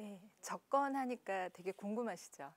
네, 접건하니까 되게 궁금하시죠?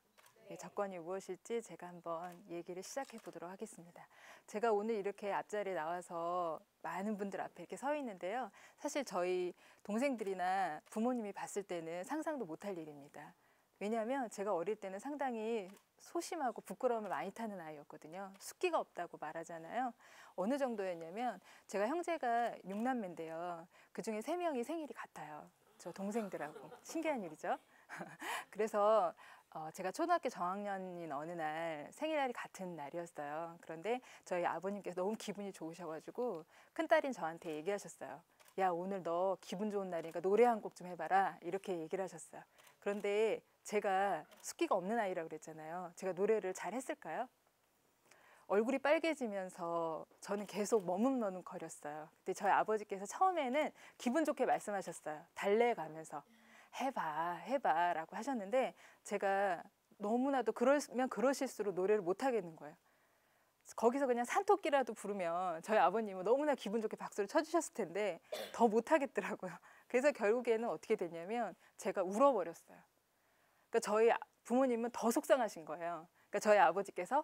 네, 접건이 무엇일지 제가 한번 얘기를 시작해 보도록 하겠습니다. 제가 오늘 이렇게 앞자리에 나와서 많은 분들 앞에 이렇게 서 있는데요. 사실 저희 동생들이나 부모님이 봤을 때는 상상도 못할 일입니다. 왜냐하면 제가 어릴 때는 상당히 소심하고 부끄러움을 많이 타는 아이였거든요. 숫기가 없다고 말하잖아요. 어느 정도였냐면 제가 형제가 6남매인데요. 그 중에 세명이 생일이 같아요. 저 동생들하고. 신기한 일이죠. 그래서 어, 제가 초등학교 저학년인 어느 날 생일날이 같은 날이었어요. 그런데 저희 아버님께서 너무 기분이 좋으셔가지고 큰딸인 저한테 얘기하셨어요. 야, 오늘 너 기분 좋은 날이니까 노래 한 곡 좀 해봐라. 이렇게 얘기를 하셨어요. 그런데 제가 숫기가 없는 아이라고 그랬잖아요. 제가 노래를 잘 했을까요? 얼굴이 빨개지면서 저는 계속 머뭇머뭇 거렸어요. 근데 저희 아버지께서 처음에는 기분 좋게 말씀하셨어요. 달래 가면서 해봐, 해봐 라고 하셨는데 제가 너무나도 그러면 그러실수록 노래를 못 하겠는 거예요. 거기서 그냥 산토끼라도 부르면 저희 아버님은 너무나 기분 좋게 박수를 쳐주셨을 텐데 더 못하겠더라고요. 그래서 결국에는 어떻게 됐냐면 제가 울어버렸어요. 그러니까 저희 아- 부모님은 더 속상하신 거예요. 그러니까 저희 아버지께서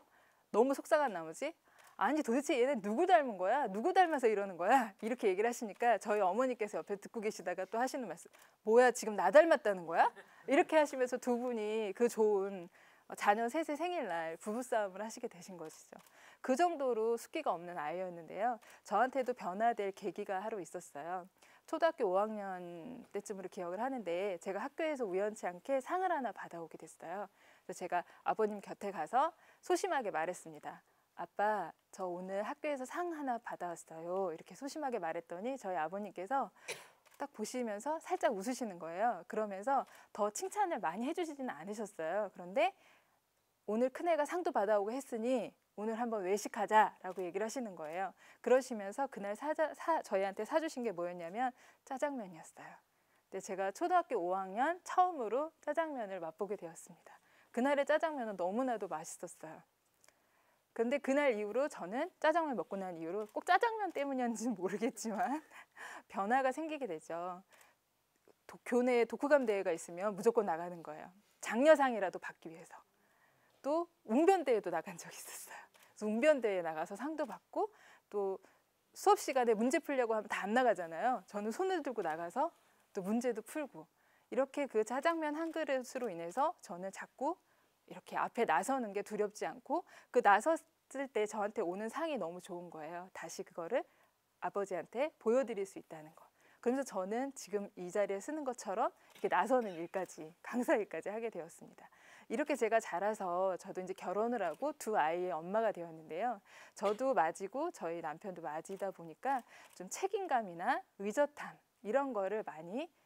너무 속상한 나머지 아니 도대체 얘는 누구 닮은 거야? 누구 닮아서 이러는 거야? 이렇게 얘기를 하시니까 저희 어머니께서 옆에 듣고 계시다가 또 하시는 말씀 뭐야 지금 나 닮았다는 거야? 이렇게 하시면서 두 분이 그 좋은 자녀 셋의 생일날 부부싸움을 하시게 되신 것이죠. 그 정도로 숫기가 없는 아이였는데요. 저한테도 변화될 계기가 하루 있었어요. 초등학교 5학년 때쯤으로 기억을 하는데 제가 학교에서 우연치 않게 상을 하나 받아오게 됐어요. 그래서 제가 아버님 곁에 가서 소심하게 말했습니다. 아빠, 저 오늘 학교에서 상 하나 받아왔어요. 이렇게 소심하게 말했더니 저희 아버님께서 딱 보시면서 살짝 웃으시는 거예요. 그러면서 더 칭찬을 많이 해주시지는 않으셨어요. 그런데 오늘 큰애가 상도 받아오고 했으니 오늘 한번 외식하자라고 얘기를 하시는 거예요. 그러시면서 그날 사자, 사, 저희한테 사주신 게 뭐였냐면 짜장면이었어요. 근데 제가 초등학교 5학년 처음으로 짜장면을 맛보게 되었습니다. 그날의 짜장면은 너무나도 맛있었어요. 근데 그날 이후로 저는 짜장면 먹고 난 이후로 꼭 짜장면 때문이었는지는 모르겠지만 변화가 생기게 되죠. 도- 교내에 독후감 대회가 있으면 무조건 나가는 거예요. 장려상이라도 받기 위해서. 또 웅변대회도 나간 적이 있었어요. 그래서 웅변대회에 나가서 상도 받고 또 수업 시간에 문제 풀려고 하면 다 안 나가잖아요. 저는 손을 들고 나가서 또 문제도 풀고 이렇게 그 짜장면 한 그릇으로 인해서 저는 자꾸 이렇게 앞에 나서는 게 두렵지 않고 그 나섰을 때 저한테 오는 상이 너무 좋은 거예요. 다시 그거를 아버지한테 보여드릴 수 있다는 거. 그러면서 저는 지금 이 자리에 쓰는 것처럼 이렇게 나서는 일까지 강사 일까지 하게 되었습니다. 이렇게 제가 자라서 저도 이제 결혼을 하고 두 아이의 엄마가 되었는데요. 저도 맞이고 저희 남편도 맞이다 보니까 좀 책임감이나 의젓함 이런 거를 많이 어,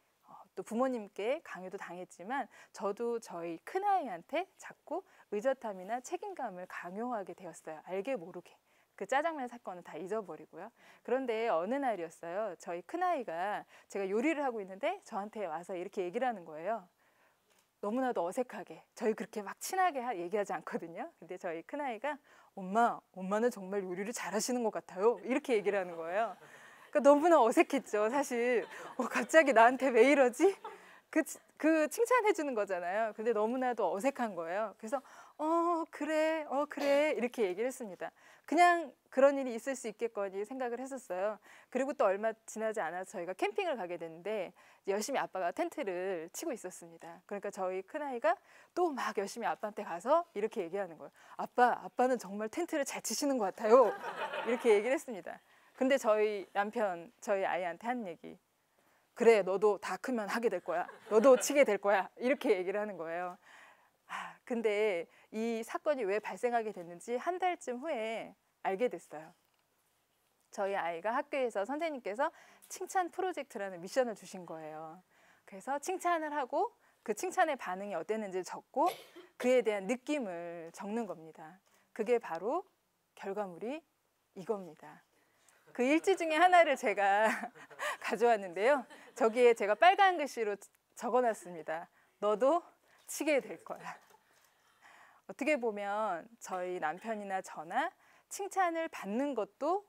또 부모님께 강요도 당했지만 저도 저희 큰아이한테 자꾸 의젓함이나 책임감을 강요하게 되었어요. 알게 모르게. 그 짜장면 사건은 다 잊어버리고요. 그런데 어느 날이었어요. 저희 큰아이가 제가 요리를 하고 있는데 저한테 와서 이렇게 얘기를 하는 거예요. 너무나도 어색하게 저희 그렇게 막 친하게 하- 얘기하지 않거든요. 근데 저희 큰아이가 엄마, 엄마는 정말 요리를 잘하시는 것 같아요. 이렇게 얘기를 하는 거예요. 그러니까 너무나 어색했죠. 사실 어, 갑자기 나한테 왜 이러지? 그, 치- 그 칭찬해 주는 거잖아요. 근데 너무나도 어색한 거예요. 그래서 어 그래, 어 그래 이렇게 얘기를 했습니다. 그냥 그런 일이 있을 수 있겠거니 생각을 했었어요. 그리고 또 얼마 지나지 않아서 저희가 캠핑을 가게 됐는데 열심히 아빠가 텐트를 치고 있었습니다. 그러니까 저희 큰아이가 또 막 열심히 아빠한테 가서 이렇게 얘기하는 거예요. 아빠, 아빠는 정말 텐트를 잘 치시는 것 같아요. 이렇게 얘기를 했습니다. 근데 저희 남편, 저희 아이한테 한 얘기. 그래, 너도 다 크면 하게 될 거야. 너도 치게 될 거야. 이렇게 얘기를 하는 거예요. 아, 근데 이 사건이 왜 발생하게 됐는지 한 달쯤 후에 알게 됐어요. 저희 아이가 학교에서 선생님께서 칭찬 프로젝트라는 미션을 주신 거예요. 그래서 칭찬을 하고 그 칭찬의 반응이 어땠는지 적고 그에 대한 느낌을 적는 겁니다. 그게 바로 결과물이 이겁니다. 그 일지 중에 하나를 제가 가져왔는데요. 저기에 제가 빨간 글씨로 적어놨습니다. 너도 치게 될 거야. 어떻게 보면 저희 남편이나 저나 칭찬을 받는 것도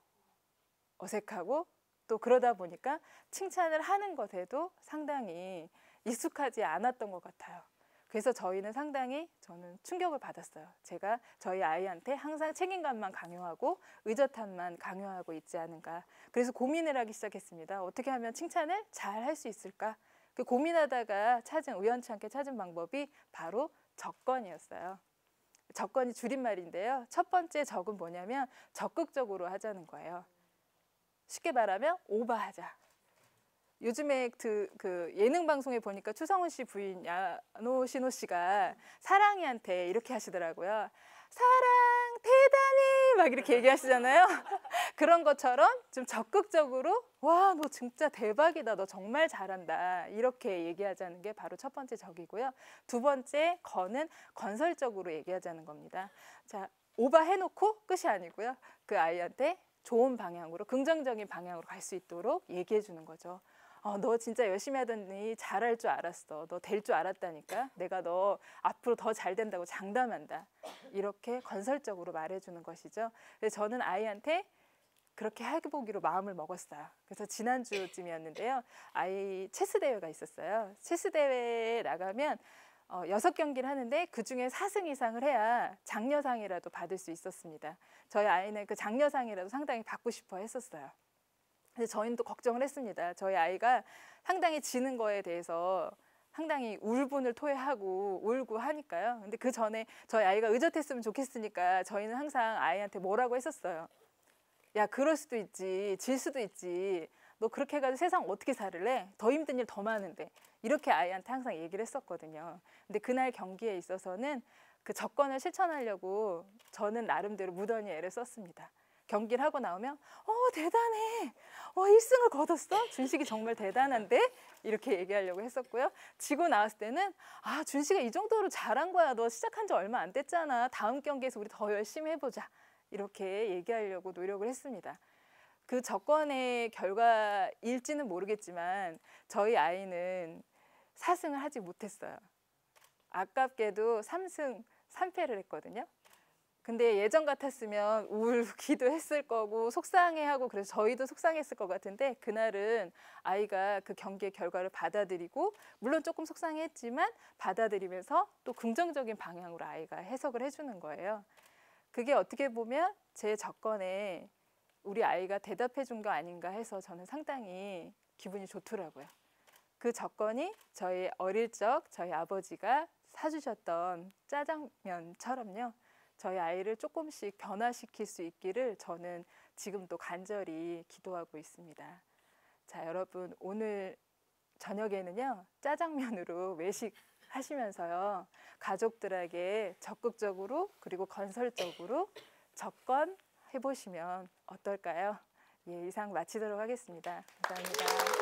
어색하고 또 그러다 보니까 칭찬을 하는 것에도 상당히 익숙하지 않았던 것 같아요. 그래서 저희는 상당히 저는 충격을 받았어요. 제가 저희 아이한테 항상 책임감만 강요하고 의젓함만 강요하고 있지 않은가. 그래서 고민을 하기 시작했습니다. 어떻게 하면 칭찬을 잘 할 수 있을까? 그 고민하다가 찾은 우연치 않게 찾은 방법이 바로 적건이었어요. 적건이 줄임말인데요. 첫 번째 적은 뭐냐면 적극적으로 하자는 거예요. 쉽게 말하면 오버하자. 요즘에 그, 그 예능 방송에 보니까 추성훈 씨 부인 야노시노 씨가 사랑이한테 이렇게 하시더라고요. 사랑 대단히 막 이렇게 얘기하시잖아요. 그런 것처럼 좀 적극적으로 와 너 진짜 대박이다 너 정말 잘한다 이렇게 얘기하자는 게 바로 첫 번째 적이고요. 두 번째 건은 건설적으로 얘기하자는 겁니다. 자 오바 해놓고 끝이 아니고요. 그 아이한테 좋은 방향으로 긍정적인 방향으로 갈 수 있도록 얘기해 주는 거죠. 어, 너 진짜 열심히 하더니 잘할 줄 알았어. 너 될 줄 알았다니까. 내가 너 앞으로 더 잘 된다고 장담한다. 이렇게 건설적으로 말해주는 것이죠. 그래서 저는 아이한테 그렇게 해보기로 마음을 먹었어요. 그래서 지난주쯤이었는데요. 아이 체스 대회가 있었어요. 체스 대회에 나가면 어, 여섯 경기를 하는데 그 중에 4승 이상을 해야 장려상이라도 받을 수 있었습니다. 저희 아이는 그 장려상이라도 상당히 받고 싶어 했었어요. 근데 저희는 또 걱정을 했습니다. 저희 아이가 상당히 지는 거에 대해서 상당히 울분을 토해하고 울고 하니까요. 근데 그 전에 저희 아이가 의젓했으면 좋겠으니까 저희는 항상 아이한테 뭐라고 했었어요. 야, 그럴 수도 있지. 질 수도 있지. 너 그렇게 해가지고 세상 어떻게 살을래? 더 힘든 일 더 많은데. 이렇게 아이한테 항상 얘기를 했었거든요. 근데 그날 경기에 있어서는 그 조건을 실천하려고 저는 나름대로 무던히 애를 썼습니다. 경기를 하고 나오면 어 대단해. 어 1승을 거뒀어? 준식이 정말 대단한데? 이렇게 얘기하려고 했었고요. 지고 나왔을 때는 아 준식아 이 정도로 잘한 거야. 너 시작한 지 얼마 안 됐잖아. 다음 경기에서 우리 더 열심히 해보자. 이렇게 얘기하려고 노력을 했습니다. 그 조건의 결과일지는 모르겠지만 저희 아이는 4승을 하지 못했어요. 아깝게도 3승 3패를 했거든요 근데 예전 같았으면 울기도 했을 거고 속상해하고 그래서 저희도 속상했을 것 같은데 그날은 아이가 그 경기의 결과를 받아들이고 물론 조금 속상했지만 받아들이면서 또 긍정적인 방향으로 아이가 해석을 해주는 거예요. 그게 어떻게 보면 제 조건에 우리 아이가 대답해 준 거 아닌가 해서 저는 상당히 기분이 좋더라고요. 그 조건이 저희 어릴 적 저희 아버지가 사주셨던 짜장면처럼요. 저희 아이를 조금씩 변화시킬 수 있기를 저는 지금도 간절히 기도하고 있습니다. 자, 여러분 오늘 저녁에는요 짜장면으로 외식 하시면서요 가족들에게 적극적으로 그리고 건설적으로 접근해 보시면 어떨까요? 예, 이상 마치도록 하겠습니다. 감사합니다.